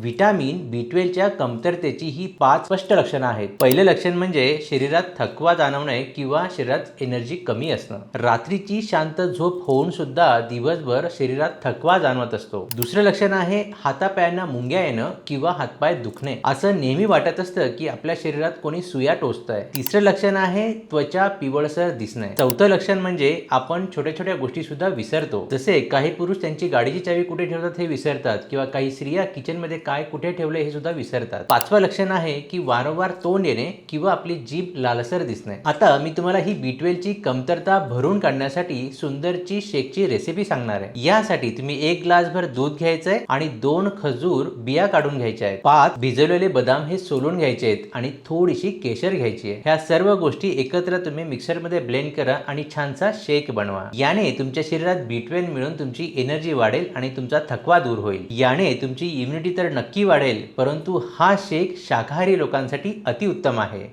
Vitamin बी ट्वेल्वच्या कमतरतेची ही पाच स्पष्ट लक्षणं आहेत. पहिलं लक्षण म्हणजे शरीरात थकवा जाणवणे किंवा शरीरात एनर्जी कमी असणं. रात्रीची शांत झोप होऊन सुद्धा दिवसभर शरीरात थकवा जाणवत असतो. दुसरं लक्षण आहे हातापायांना मुंग्या येणं किंवा हातपाय दुखणे. असं नेहमी वाटत असतं की आपल्या शरीरात कोणी सुया टोचतंय. तिसरं लक्षण आहे त्वचा पिवळसर दिसणे. चौथं लक्षण म्हणजे आपण छोट्या छोट्या गोष्टी सुद्धा विसरतो. जसे काही पुरुष त्यांची गाडीची चावी कुठे ठेवतात हे विसरतात किंवा काही स्त्रिया किचनमध्ये काय कुठे ठेवले हे सुद्धा विसरतात. पाचवं लक्षण आहे की वारंवार तोंड येणे किंवा आपली जीभ लालसर दिसणे. आता मी तुम्हाला ही बी कमतरता भरून काढण्यासाठी सुंदरची शेकची रेसिपी सांगणार आहे. यासाठी तुम्ही एक ग्लासभर दूध घ्यायचंय आणि दोन खजूर बिया काढून घ्यायच्या आहेत. पाच भिजवलेले बदाम हे सोलून घ्यायचे आहेत आणि थोडीशी केशर घ्यायची आहे. ह्या सर्व गोष्टी एकत्र तुम्ही मिक्सरमध्ये ब्लेंड करा आणि छानसा शेक बनवा. याने तुमच्या शरीरात बी मिळून तुमची एनर्जी वाढेल आणि तुमचा थकवा दूर होईल. याने तुमची इम्युनिटी तर नक्की वाढेल परंतु हा शेक शाकाहारी लोकांसाठी अतिउत्तम आहे.